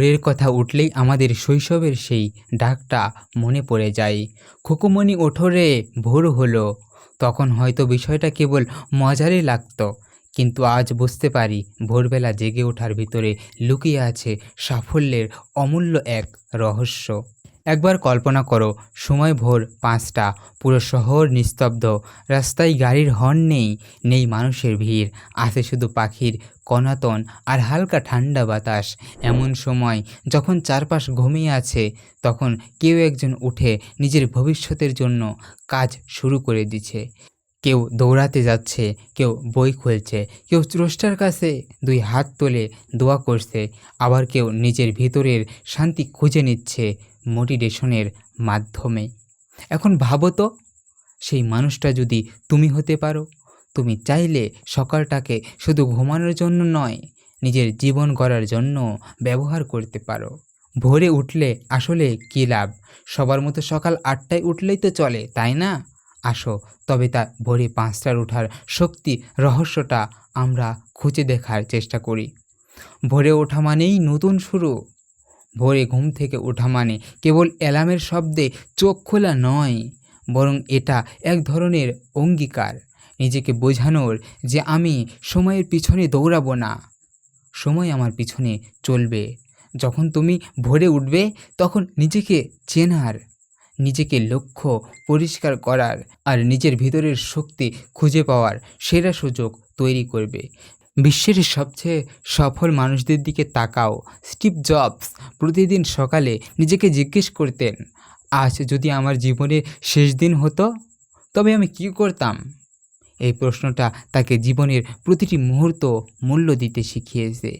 ভোরের কথা উঠলেই আমাদের শৈশবের সেই ডাকটা মনে পড়ে যায়। খুকুমণি ওঠোরে ভোর হলো, তখন হয়তো বিষয়টা কেবল মজারই লাগতো, কিন্তু আজ বুঝতে পারি ভোরবেলা জেগে ওঠার ভিতরে লুকিয়ে আছে সাফল্যের অমূল্য এক রহস্য। একবার কল্পনা করো, সময় ভোর পাঁচটা, পুরো শহর নিস্তব্ধ, রাস্তায় গাড়ির হর্ন নেই নেই মানুষের ভিড়, আছে শুধু পাখির কনাতন আর হালকা ঠান্ডা বাতাস। এমন সময় যখন চারপাশ ঘুমিয়ে আছে, তখন কেউ একজন উঠে নিজের ভবিষ্যতের জন্য কাজ শুরু করে দিচ্ছে। কেউ দৌড়াতে যাচ্ছে, কেউ বই খুলছে, কেউ স্রষ্টার কাছে দুই হাত তোলে দোয়া করছে, আবার কেউ নিজের ভিতরের শান্তি খুঁজে নিচ্ছে মোটিভেশনের মাধ্যমে। এখন ভাবো তো, সেই মানুষটা যদি তুমি হতে পারো, তুমি চাইলে সকালটাকে শুধু ঘুমানোর জন্য নয়, নিজের জীবন গড়ার জন্য ব্যবহার করতে পারো। ভোরে উঠলে আসলে কী লাভ? সবার মতো সকাল আটটায় উঠলেই তো চলে, তাই না? আসো, তবে তা ভোরে পাঁচটার ওঠার শক্তি রহস্যটা আমরা খুঁজে দেখার চেষ্টা করি। ভোরে ওঠা মানেই নতুন শুরু। ভোরে ঘুম থেকে ওঠা মানে কেবল অ্যালার্মের শব্দে চোখ খোলা নয়, বরং এটা এক ধরনের অঙ্গীকার। নিজেকে বোঝানোর যে আমি সময়ের পিছনে দৌড়াবো না, সময় আমার পিছনে চলবে। যখন তুমি ভোরে উঠবে, তখন নিজেকে চেনার নিজেকে লক্ষ্য, পরিষ্কার করার আর নিজের ভিতরের শক্তি খুঁজে পাওয়ার সেরা সুযোগ তৈরি করবে। বিশ্বের সবচেয়ে সফল মানুষদের দিকে তাকাও। স্টিভ জবস প্রতিদিন সকালে নিজেকে জিজ্ঞেস করতেন, আজ যদি আমার জীবনের শেষ দিন হতো, তবে আমি কী করতাম? এই প্রশ্নটা তাকে জীবনের প্রতিটি মুহূর্ত মূল্য দিতে শিখিয়েছে।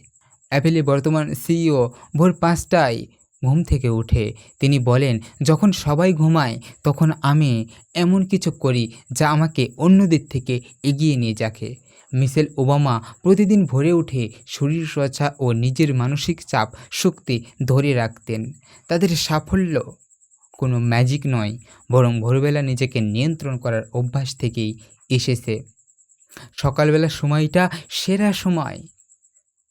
অ্যাপেলে বর্তমান সিইও ভোর পাঁচটায় ঘুম থেকে উঠে তিনি বলেন, যখন সবাই ঘুমায়, তখন আমি এমন কিছু করি যা আমাকে অন্যদের থেকে এগিয়ে নিয়ে যাকে। মিশেল ওবামা প্রতিদিন ভোরে উঠে শরীর চর্চা ও নিজের মানসিক চাপ, শক্তি ধরে রাখতেন। তাদের সাফল্য কোনো ম্যাজিক নয়, বরং ভোরবেলা নিজেকে নিয়ন্ত্রণ করার অভ্যাস থেকেই এসেছে। সকালবেলা সময়টা সেরা সময়।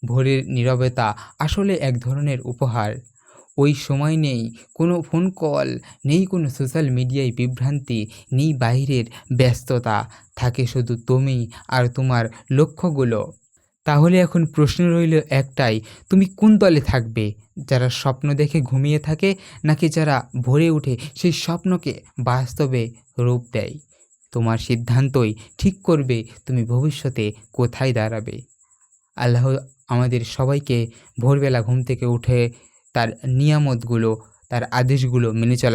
ভোরের নীরবতা আসলে এক ধরনের উপহার। ওই সময় নেই। কোনো ফোন কল নেই কোনো সোশ্যাল মিডিয়ায় বিভ্রান্তি, নেই বাইরের ব্যস্ততা। থাকে শুধু তুমি আর তোমার লক্ষ্যগুলো। তাহলে এখন প্রশ্ন রইল একটাই, তুমি কোন দলে থাকবে? যারা স্বপ্ন দেখে ঘুমিয়ে থাকে নাকি যারা ভোরে উঠে সেই স্বপ্নকে বাস্তবে রূপ দেয়? তোমার সিদ্ধান্তই ঠিক করবে, তুমি ভবিষ্যতে কোথায় দাঁড়াবে? আল্লাহ আমাদের সবাইকে ভোরবেলা ঘুম থেকে উঠে তার নিয়ামতগুলো তার আদেশগুলো মেনে চলা